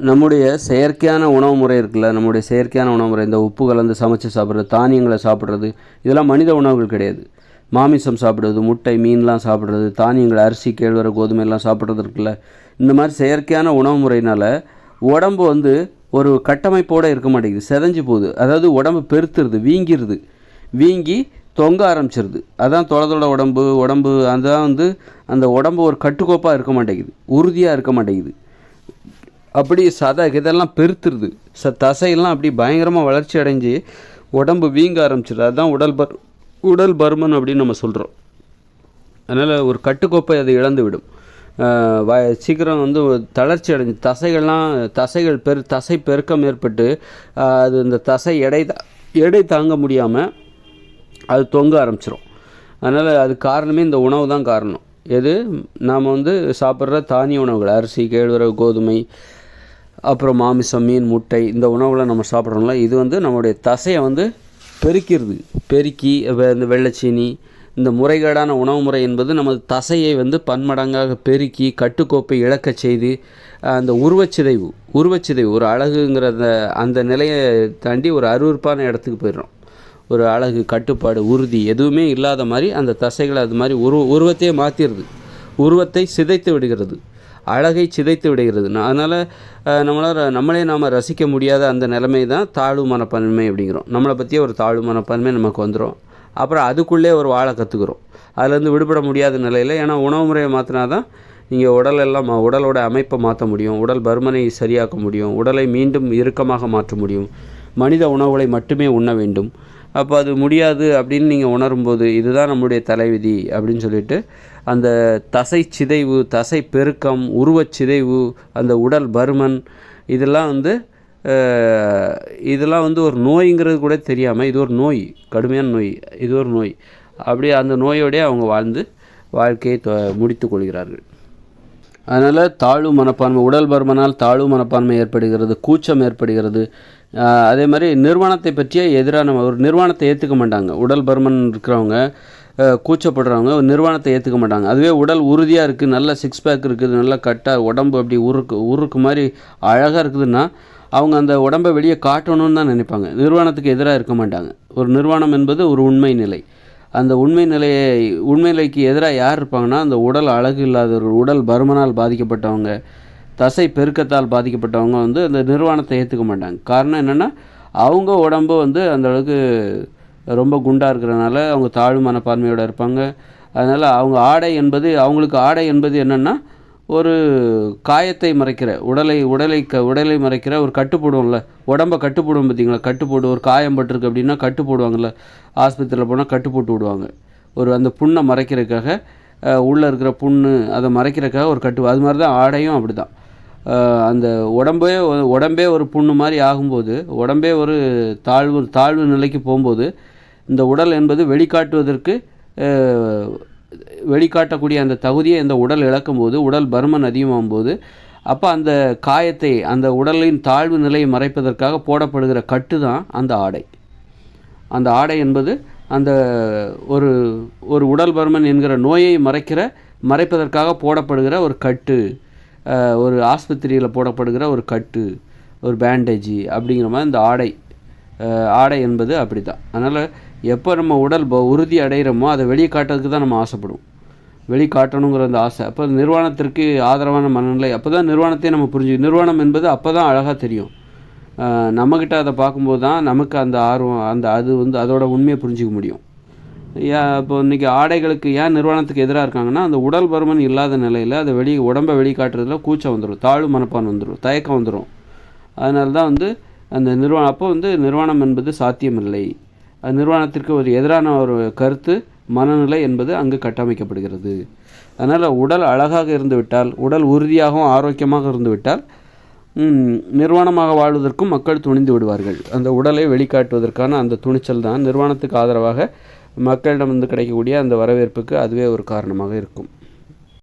நம்முடைய செயற்கையான உணவு முறை இருக்குல்ல நம்முடைய செயற்கையான உணவு முறை இந்த உப்பு கலந்து சமைச்சு சாப்பிட்றது தானியங்களை சாப்பிட்றது இதெல்லாம் மனித உணவுகள் கிடையாது. மாமிசம் சாப்பிடுறது முட்டை மீன்லாம் சாப்பிட்றது தானியங்கள் அரிசி கேழ்வரை கோதுமை எல்லாம் சாப்பிட்றது இருக்குல்ல. இந்த மாதிரி செயற்கையான உணவு முறையினால் உடம்பு வந்து ஒரு கட்டமைப்போடு இருக்க மாட்டேங்குது செதஞ்சு போகுது. அதாவது உடம்பு பெருத்துருது வீங்கிருது. வீங்கி தொங்க ஆரம்பிச்சிருது. அதான் தொலைதொட உடம்பு உடம்பு அதான் வந்து அந்த உடம்பு ஒரு கட்டுக்கோப்பாக இருக்க மாட்டேங்குது உறுதியாக இருக்க மாட்டேங்குது. அப்படி சதை இதெல்லாம் பெருத்துருது. ச தசையெல்லாம் அப்படி பயங்கரமாக வளர்ச்சி அடைஞ்சு உடம்பு வீங்க ஆரம்பிச்சிடுது அதுதான் உடல் பர் உடல் பருமன் அப்படின்னு நம்ம சொல்கிறோம் அதனால் ஒரு கட்டுக்கோப்பை அது இழந்து விடும் வ சீக்கிரம் வந்து தளர்ச்சி அடைஞ்சு தசைகள்லாம் தசைகள் பெரு தசை பெருக்கம் ஏற்பட்டு அது இந்த தசை எடை எடை தாங்க முடியாமல் அது தொங்க ஆரம்பிச்சிடும் அதனால் அது காரணமே இந்த உணவு தான் காரணம். எது? நாம் வந்து சாப்பிட்ற தானிய உணவுகள் அரிசி கேழ்வரகு கோதுமை அப்புறம் மாமிசம் மீன் முட்டை இந்த உணவுகளை நம்ம சாப்பிட்றோம்ல இது வந்து நம்மளுடைய தசையை வந்து பெருக்கிடுது பெருக்கி வெ- இந்த வெள்ளைச்சீனி இந்த முறைகேடான உணவு முறை என்பது நமது தசையை வந்து பன்மடங்காக பெருக்கி கட்டுக்கோப்பை இழக்கச் செய்து அந்த உருவச்சிதைவு உருவச்சிதைவு ஒரு அழகுங்கிற அந்த அந்த நிலையை தாண்டி ஒரு அருவருப்பான இடத்துக்கு போயிடுறோம். ஒரு அழகு கட்டுப்பாடு உறுதி எதுவுமே இல்லாத மாதிரி அந்த தசைகளை அது மாதிரி உருவ உருவத்தையே மாற்றிடுது உருவத்தை சிதைத்து விடுகிறது. அழகை சிதைத்து விடுகிறது. அதனால் நம்மளால் நம்மளே நாம் ரசிக்க முடியாத அந்த நிலைமை தான் தாழ்வு மனப்பான்மை அப்படிங்கிறோம். நம்மளை பற்றியே ஒரு தாழ்வு மனப்பான்மை நமக்கு வந்துடும் அப்புறம் அதுக்குள்ளே ஒரு வாழை கற்றுக்குறோம் அதுலேருந்து விடுபட முடியாத நிலையில் ஏன்னா உணவு முறையை மாற்றினா தான் நீங்கள் உடல் எல்லாம் மா- உடலோட அமைப்பை மாற்ற முடியும். உடல் பருமனை சரியாக்க முடியும். உடலை மீண்டும் இறுக்கமாக மாற்ற முடியும். மனித உணவுகளை மட்டுமே உண்ண வேண்டும். அப்போ அது முடியாது அப்படின்னு நீங்கள் உணரும்போது இதுதான் நம்முடைய தலைவிதி அப்படின்னு சொல்லிட்டு அந்த தசை சிதைவு தசை பெருக்கம் உருவச் சிதைவு அந்த உடல் பருமன் இதெல்லாம் வந்து இதெல்லாம் வந்து ஒரு நோய்ங்கிறது கூட தெரியாமல் இது ஒரு நோய் கடுமையான நோய் இது ஒரு நோய். அப்படியே அந்த நோயோடய அவங்க வாழ்ந்து வாழ்க்கையை தொ முடித்து கொள்கிறார்கள். அதனால் தாழ்வு மனப்பான்மை உடல் பருமனால் தாழ்வு மனப்பான்மை ஏற்படுகிறது கூச்சம் ஏற்படுகிறது. அதே மாதிரி நிர்வாணத்தை பற்றிய எதிரான ஒரு நிர்வாணத்தை ஏற்றுக்க மாட்டாங்க. உடல் பருமன் இருக்கிறவங்க கூச்சப்படுறவங்க ஒரு நிர்வாணத்தை ஏற்றுக்க மாட்டாங்க. அதுவே உடல் உறுதியாக இருக்குது நல்ல சிக்ஸ் பேக் இருக்குது நல்ல கட்டாக உடம்பு அப்படி உருக்கு உருக்கு மாதிரி அழகாக இருக்குதுன்னா அவங்க அந்த உடம்பை வெளியே காட்டணும்னு தான் நினைப்பாங்க. நிர்வாணத்துக்கு எதிராக இருக்க மாட்டாங்க. ஒரு நிர்வாணம் என்பது ஒரு உண்மை நிலை. அந்த உண்மை நிலையை உண்மை நிலைக்கு எதிராக யார் இருப்பாங்கன்னா அந்த உடல் அழகு இல்லாதவர்கள் உடல் பருமனால் பாதிக்கப்பட்டவங்க தசை பெருக்கத்தால் பாதிக்கப்பட்டவங்க வந்து அந்த நிர்வாணத்தை ஏற்றுக்க மாட்டாங்க. காரணம் என்னென்னா அவங்க உடம்பு வந்து அந்த அளவுக்கு ரொம்ப குண்டாக இருக்கிறனால அவங்க தாழ்வு மனப்பான்மையோடு இருப்பாங்க. அதனால் அவங்க ஆடை என்பது அவங்களுக்கு ஆடை என்பது என்னென்னா ஒரு காயத்தை மறைக்கிற உடலை உடலை க உடலை மறைக்கிற ஒரு கட்டு போடுவோம்ல உடம்பை கட்டு போடுவோம் பார்த்தீங்களா? கட்டு போடு ஒரு காயம் பட்டிருக்கு அப்படின்னா கட்டு போடுவாங்கள்ல ஆஸ்பத்திரியில் போனால் கட்டு போட்டு விடுவாங்க. ஒரு அந்த புண்ணை மறைக்கிறதுக்காக உள்ளே இருக்கிற புண்ணு அதை மறைக்கிறதுக்காக ஒரு கட்டு அது மாதிரி தான் ஆடையும் அப்படி தான் அந்த உடம்பே உடம்பே ஒரு புண்ணு மாதிரி ஆகும்போது உடம்பே ஒரு தாழ்வு தாழ்வு நிலைக்கு போகும்போது இந்த உடல் என்பது வெளிக்காட்டுவதற்கு வெளிக்காட்டக்கூடிய அந்த தகுதியை இந்த உடல் இழக்கும்போது உடல் பருமன் அதிகமாகும் போது அப்போ அந்த காயத்தை அந்த உடலின் தாழ்வு நிலையை மறைப்பதற்காக போடப்படுகிற கட்டு தான் அந்த ஆடை. அந்த ஆடை என்பது அந்த ஒரு ஒரு உடல் பருமன் என்கிற நோயை மறைக்கிற மறைப்பதற்காக போடப்படுகிற ஒரு கட்டு ஒரு ஆஸ்பத்திரியில் போடப்படுகிற ஒரு கட்டு ஒரு பேண்டேஜி அப்படிங்கிற மாதிரி இந்த ஆடை ஆடை என்பது அப்படி தான் அதனால் எப்போ நம்ம உடல் ப- உறுதி அடைகிறோமோ அதை வெளியே காட்டுறதுக்கு தான் நம்ம ஆசைப்படுவோம். வெளிக்காட்டணுங்கிற அந்த ஆசை. அப்போ நிர்வாணத்திற்கு ஆதரவான மனநிலை. அப்போ தான் நிர்வாணத்தை நம்ம புரிஞ்சு நிர்வாணம் என்பது அப்போ தான் அழகாக தெரியும். நம்மக்கிட்ட அதை பார்க்கும்போது தான் நமக்கு அந்த ஆர்வம் அந்த அது வந்து அதோட உண்மையை புரிஞ்சிக்க முடியும். ஏன் இப்போ இன்றைக்கி ஆடைகளுக்கு ஏன் நிறுவனத்துக்கு எதிராக இருக்காங்கன்னா அந்த உடல் பருமன் இல்லாத நிலையில் அதை வெளி உடம்பை வெளிக்காட்டுறதுல கூச்சம் வந்துடும் தாழ்வு மனப்பான் வந்துடும் தயக்கம் வந்துடும் அதனால தான் வந்து அந்த நிர்வாணம் அப்போ வந்து நிர்வாணம் என்பது சாத்தியமில்லை. நிர்வாணத்திற்கு ஒரு எதிரான ஒரு கருத்து மனநிலை என்பது அங்கு கட்டமைக்கப்படுகிறது. அதனால் உடல் அழகாக இருந்துவிட்டால் உடல் உறுதியாகவும் ஆரோக்கியமாக இருந்துவிட்டால் நிர்வாணமாக வாழ்வதற்கும் மக்கள் துணிந்து விடுவார்கள். அந்த உடலை வெளிக்காட்டுவதற்கான அந்த துணிச்சல் தான் நிர்வாணத்துக்கு ஆதரவாக மக்களிடம் வந்து கிடைக்கக்கூடிய அந்த வரவேற்புக்கு அதுவே ஒரு காரணமாக இருக்கும்.